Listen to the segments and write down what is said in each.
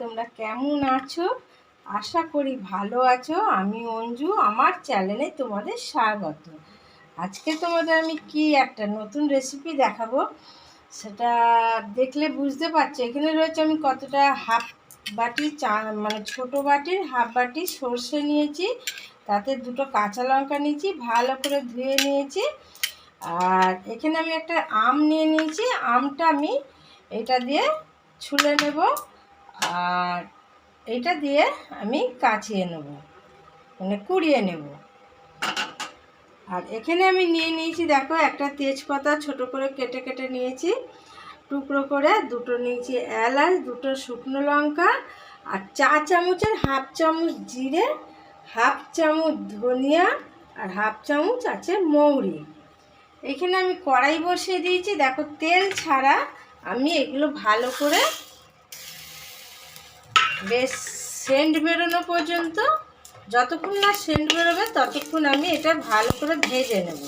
তোমরা কেমন আছো? আশা করি ভালো আছো। আমি অঞ্জু, আমার চ্যানেলে তোমাদের স্বাগত। আজকে তোমাদের আমি কি একটা নতুন রেসিপি দেখাবো, সেটা দেখলে বুঝতে পারছ। এখানে রয়েছে আমি কতটা হাফ বাটি চা মানে ছোটো বাটির হাফ বাটি সর্ষে নিয়েছি, তাতে দুটো কাঁচা লঙ্কা নিয়েছি, ভালো করে ধুয়ে নিয়েছি। আর এখানে আমি একটা আম নিয়ে নিয়েছি। আমটা আমি এটা দিয়ে ছুলে নেব। আর এটা দিয়ে আমি কাচিয়ে নেব মানে কুড়িয়ে নেব। আর এখানে আমি নিয়ে নিয়েছি, দেখো, একটা তেজপাতা ছোট করে কেটে কেটে নিয়েছি, টুকরো করে দুটো নিয়েছি এলাচ, দুটো শুকনো লঙ্কা আর চা চামচের হাফ চামচ জিরে, হাফ চামচ ধনিয়া আর হাফ চামচ আছে মৌরি। এখানে আমি কড়াই বসিয়ে দিয়েছি, দেখো, তেল ছাড়া আমি এগুলো ভালো করে বেশ, সেন্ট বেরোনো পর্যন্ত যতক্ষণ না সেন্ট বেরোবে, ততক্ষণ আমি এটা ভালো করে ভেজে নেব।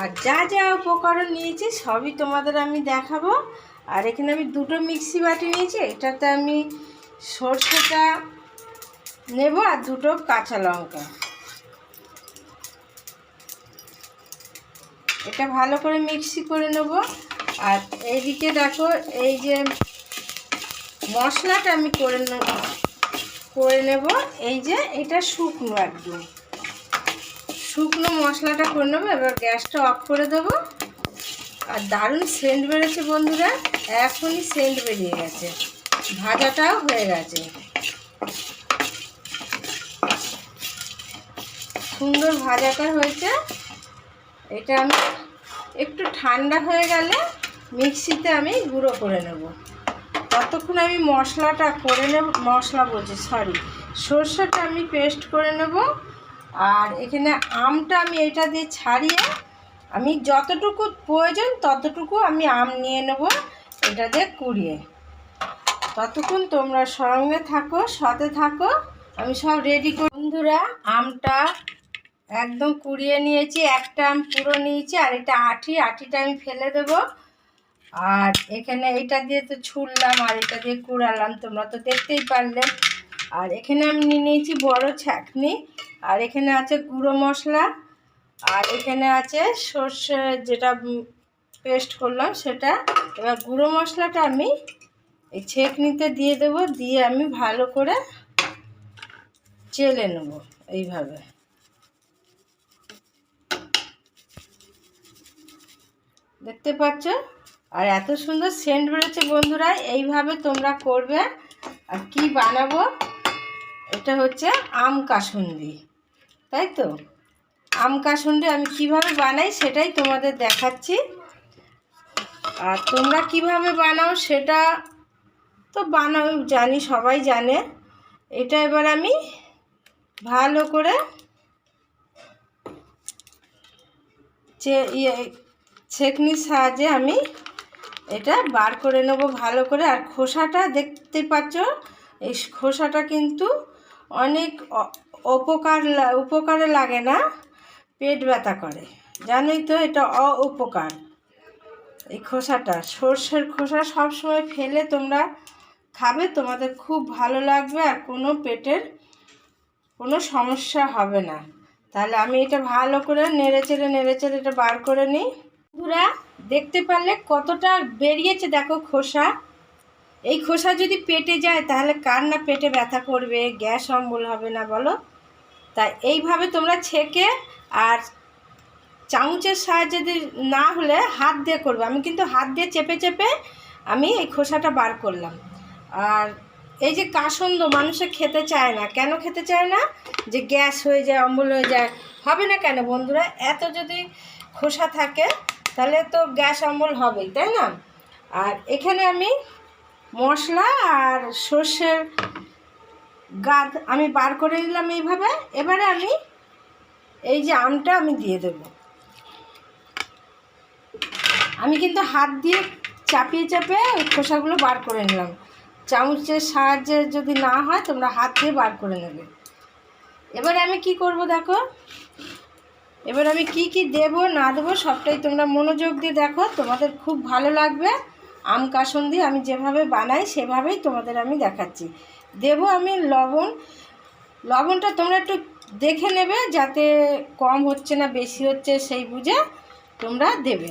আর যা যা উপকরণ নিয়েছি, সবই তোমাদের আমি দেখাবো। আর এখানে আমি দুটো মিক্সি বাটি নিয়েছি, এটাতে আমি সর্ষেটা নেব আর দুটো কাঁচা লঙ্কা। এটা ভালো করে মিক্সি করে নেব। আর এইদিকে দেখো, এই যে মশলাটা আমি করে নেব। করে নেব। এই যে এটা শুকনো একদম। শুকনো মশলাটা করে নেব। এবার গ্যাসটা অফ করে দেবো। আর দারুণ সেন্ট বেড়েছে বন্ধুরা। এখনই সেন্ট বেরিয়ে গেছে। ভাজাটাও হয়ে গেছে। সুন্দর ভাজাটা হয়েছে। এটা আমি একটু ঠান্ডা হয়ে গেলে মিক্সিতে আমি গুঁড়ো করে নেব। ততক্ষণ আমি মশলাটা করে নেব, মশলা বলছি সরি সর্ষেটা আমি পেস্ট করে নেব, আর এখানে আমটা আমি এটা দিয়ে ছাড়িয়ে আমি যতটুকু প্রয়োজন ততটুকু আমি আম নিয়ে নেব, এটা দিয়ে কুড়িয়ে। ততক্ষণ তোমরা সঙ্গে থাকো, সাথে থাকো, আমি সব রেডি করি বন্ধুরা, আমটা একদম কুড়িয়ে নিয়েছি, একটা আম পুরো নিয়েছি, আর এটা আঠি, আঠিটা আমি ফেলে দেব। আর এখানে এটা দিয়ে তো ছুললাম আর এটা দিয়ে কুড়ালাম। তোমরা তো দেখতেই পারলে। আর এখানে আমি নিয়ে নিয়েছি বড় ছাকনি, আর এখানে আছে গুঁড়ো মশলা, আর এখানে আছে সর্ষে যেটা পেস্ট করলাম সেটা। এবার গুঁড়ো মশলাটা আমি এই ছেঁকনিতে দিয়ে দেব, দিয়ে আমি ভালো করে চেলে নেব এইভাবে। দেখতে পাচ্ছ? আর এত সুন্দর সেন্ট বেরোচ্ছে বন্ধুরা, এইভাবে তোমরা করবে। আর কি বানাবো? এটা হচ্ছে আম কাসুন্দি, তাই তো? আম কাসুন্দি আমি কীভাবে বানাই সেটাই তোমাদের দেখাচ্ছি। আর তোমরা কীভাবে বানাও সেটা তো বানাও, জানি, সবাই জানে। এটা এবার আমি ভালো করে যে ইয়ে ছেকনির সাহায্যে আমি এটা বার করে নেব ভালো করে। আর খোসাটা দেখতে পাচ্ছ, এই খোসাটা কিন্তু অনেক উপকার উপকারে লাগে না, পেট ব্যথা করে। জানোই তো এটা অউপকার, এই খোসাটা। সর্ষের খোসা সব সময় ফেলে তোমরা খাবে, তোমাদের খুব ভালো লাগবে আর কোনো পেটের কোনো সমস্যা হবে না। তাহলে আমি এটা ভালো করে নেড়ে চেড়ে নেড়ে চেড়ে এটা বার করে নিই। পুরা দেখতে পারলে কতটা বেরিয়েছে দেখো খোসা। এই খোসা যদি পেটে যায়, তাহলে কার না পেটে ব্যথা করবে, গ্যাস অম্বল হবে না বলো। তাই এইভাবে তোমরা ছেঁকে আর চামচের সাহায্যে যদি না হলে হাত দিয়ে করবে। আমি কিন্তু হাত দিয়ে চেপে চেপে আমি এই খোসাটা বার করলাম। আর এই যে কাসন্দ, মানুষে খেতে চায় না। কেন খেতে চায় না? যে গ্যাস হয়ে যায়, অম্বল হয়ে যায়, হবে না কেন বন্ধুরা? এত যদি খোসা থাকে তাহলে তো গ্যাস অম্বল হবেই, তাই না? আর এখানে আমি মশলা আর সর্ষের গাদ আমি বার করে নিলাম এইভাবে। এবারে আমি এই যে আমটা আমি দিয়ে দেব। আমি কিন্তু হাত দিয়ে চাপিয়ে চাপিয়ে খোসাগুলো বার করে নিলাম। চামচের সাহায্যে যদি না হয় তোমরা হাত দিয়ে বার করে নেবে। এবারে আমি কি করব দেখো? এবার আমি কি কি দেব, না দেবো, সবটাই তোমরা মনোযোগ দিয়ে দেখো। তোমাদের খুব ভালো লাগবে। আম কাসন্দি আমি যেভাবে বানাই, সেভাবেই তোমাদের আমি দেখাচ্ছি। দেবো আমি লবণ। লবণটা তোমরা একটু দেখে নেবে, যাতে কম হচ্ছে না, বেশি হচ্ছে, সেই বুঝে তোমরা দেবে।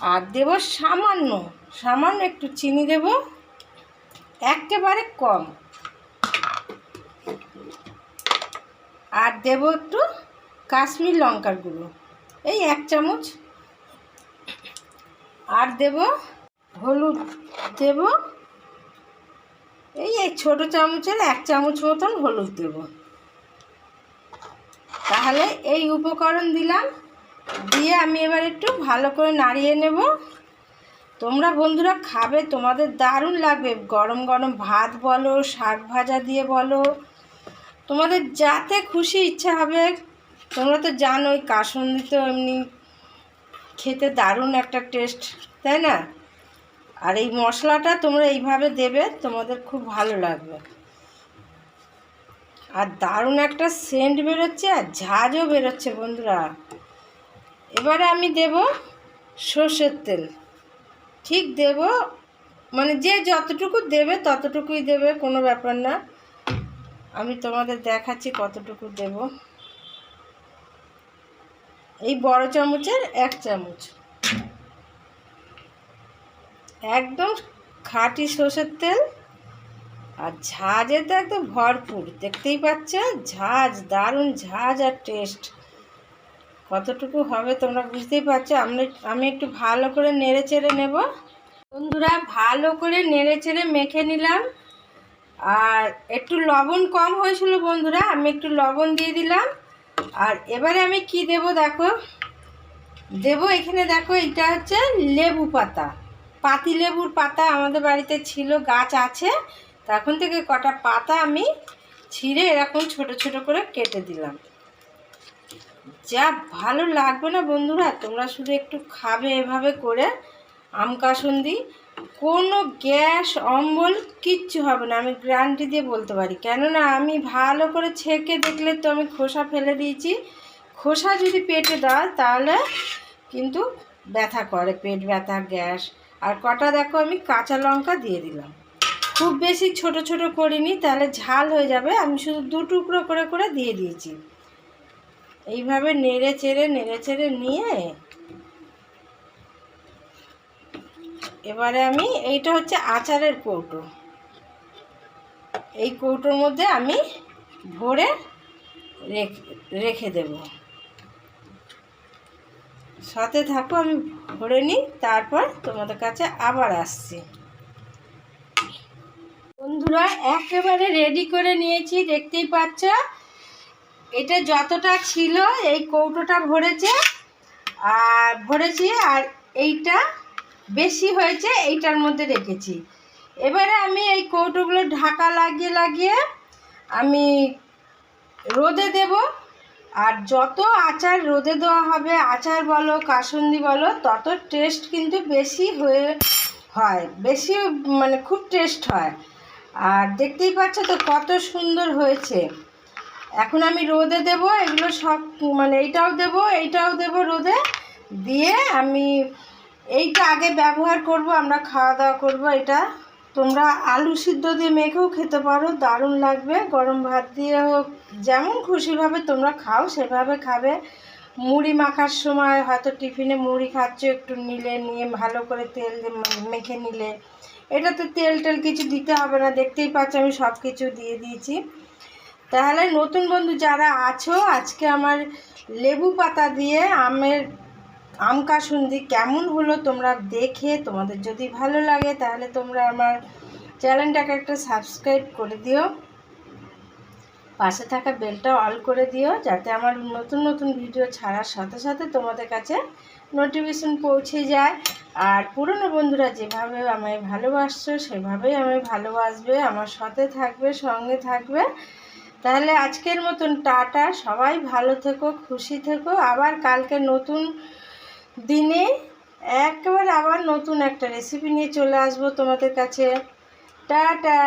আর দেবো সামান্য সামান্য একটু চিনি দেব। একেবারে কম। আর দেব একটু কাশ্মীর লঙ্কার গুঁড়ো। এই এক চামচ। আর দেব হলুদ দেব। এই এই ছোটো চামচের এক চামচ মতন হলুদ দেব। তাহলে এই উপকরণ দিলাম। দিয়ে আমি এবার একটু ভালো করে নাড়িয়ে নেব। তোমরা বন্ধুরা খাবে, তোমাদের দারুণ লাগবে। গরম গরম ভাত বলো, শাক ভাজা দিয়ে বলো। তোমাদের যাতে খুশি ইচ্ছা হবে তোমরা তো জানোই কাসন্দি তো এমনি খেতে দারুণ একটা টেস্ট তাই না? আর এই মশলাটা তোমরা এইভাবে দেবে, তোমাদের খুব ভালো লাগবে। আর দারুণ একটা সেন্ট বেরোচ্ছে আর ঝাঁজও বেরোচ্ছে বন্ধুরা। এবারে আমি দেব সর্ষের তেল। ঠিক দেব মানে যে যতটুকু দেবে ততটুকুই দেবে, কোনো ব্যাপার না। আমি তোমাদের দেখাচ্ছি কতটুকু দেব। এই বড় চামচের এক চামচ। একদম খাঁটি সর্ষের তেল আর ঝাঁজে তো একদম ভরপুর, দেখতেই পাচ্ছ? ঝাঁজ, দারুণ ঝাঁজ আর টেস্ট কতটুকু হবে তোমরা বুঝতেই পারছ? আমি আমি একটু ভালো করে নেড়ে চেড়ে নেব। বন্ধুরা, ভালো করে নেড়ে চেড়ে মেখে নিলাম। আর একটু লবণ কম হয়েছিল বন্ধুরা, আমি একটু লবণ দিয়ে দিলাম। আর এবারে আমি কি দেব দেখো? দেব এখানে দেখো, এটা হচ্ছে লেবু পাতা। পাতি লেবুর পাতা আমাদের বাড়িতে ছিল, গাছ আছে। তখন থেকে কটা পাতা আমি ছিঁড়ে এরকম ছোট ছোট করে কেটে দিলাম। যা ভালো লাগবে না বন্ধুরা, তোমরা শুধু একটু খাবে এভাবে করে। আম কাসুন্দি কোনো গ্যাস, অম্বল কিচ্ছু হবে না, আমি গ্যারান্টি দিয়ে বলতে পারি। কেননা আমি ভালো করে ছেঁকে দেখলে তো আমি খোসা ফেলে দিয়েছি। খোসা যদি পেটে দাও তাহলে কিন্তু ব্যথা করে, পেট ব্যথা, গ্যাস। আর কটা দেখো আমি কাঁচা লঙ্কা দিয়ে দিলাম। খুব বেশি ছোট ছোট করিনি, তাহলে ঝাল হয়ে যাবে। আমি শুধু দু টুকরো করে করে দিয়ে দিয়েছি। এইভাবে নেড়ে চেড়ে নেড়ে চেড়ে নিয়ে এবারে আমি এইটা হচ্ছে আচারের কৌটো। এই কৌটোর মধ্যে আমি ভরে রেখে দেব। সাথে থাকো, আমি ভরে নিই, তারপর তোমাদের কাছে আবার আসছি। বন্ধুরা, একেবারে রেডি করে নিয়েছি, দেখতেই পাচ্ছ? এটা যতটা ছিল, এই কৌটোটা ভরেছে আর ভরেছি, আর এইটা বেশি হয়েছে, এইটার মধ্যে রেখেছি। এবারে আমি এই কৌটোগুলো ঢাকা লাগিয়ে লাগিয়ে আমি রোদে দেব। আর যত আচার রোদে দেওয়া হবে, আচার বলো, কাসন্দি বলো, তত টেস্ট কিন্তু বেশি হয়ে হয়। বেশি মানে খুব টেস্ট হয়। আর দেখতেই পাচ্ছ তো কত সুন্দর হয়েছে। এখন আমি রোদে দেব, এগুলো সব মানে এইটাও দেব এইটাও দেব রোদে। দিয়ে আমি এইটা আগে ব্যবহার করব, আমরা খাওয়া দাওয়া করব এটা। তোমরা আলু সিদ্ধ দিয়ে মেখেও খেতে পারো, দারুণ লাগবে। গরম ভাত দিয়ে হোক, যেমন খুশিভাবে তোমরা খাও, সেভাবে খাবে। মুড়ি মাখার সময় হয়তো টিফিনে মুড়ি খাচ্ছ, একটু নিলে, নিয়ে ভালো করে তেল মেখে নিলে। এটাতে তেল টেল কিছু দিতে হবে না, দেখতেই পাচ্ছ আমি সব কিছু দিয়ে দিয়েছি। তাহলে নতুন বন্ধু যারা আছো, আজকে আমার লেবু পাতা দিয়ে আমের আম কাসুন্দি কেমন হলো তোমরা দেখে তোমাদের যদি ভালো লাগে তাহলে তোমরা আমার চ্যানেলটাকে একটা সাবস্ক্রাইব করে দিও। পাশে থাকা বেলটা অল করে দিও যাতে আমার নতুন নতুন ভিডিও ছাড়ার সাথে সাথে তোমাদের কাছে নোটিফিকেশন পৌঁছে যায়। আর পুরনো বন্ধুরা যেভাবে আমায় ভালোবাসছো, সেভাবেই আমায় ভালোবাসবে, আমার সাথে থাকবে, সঙ্গে থাকবে। তাহলে আজকের মতন টাটা, সবাই ভালো থেকো, খুশি থেকো। আবার কালকে নতুন দিনে একেবারে আবার নতুন একটা রেসিপি নিয়ে চলে আসব তোমাদের কাছে। টাটা!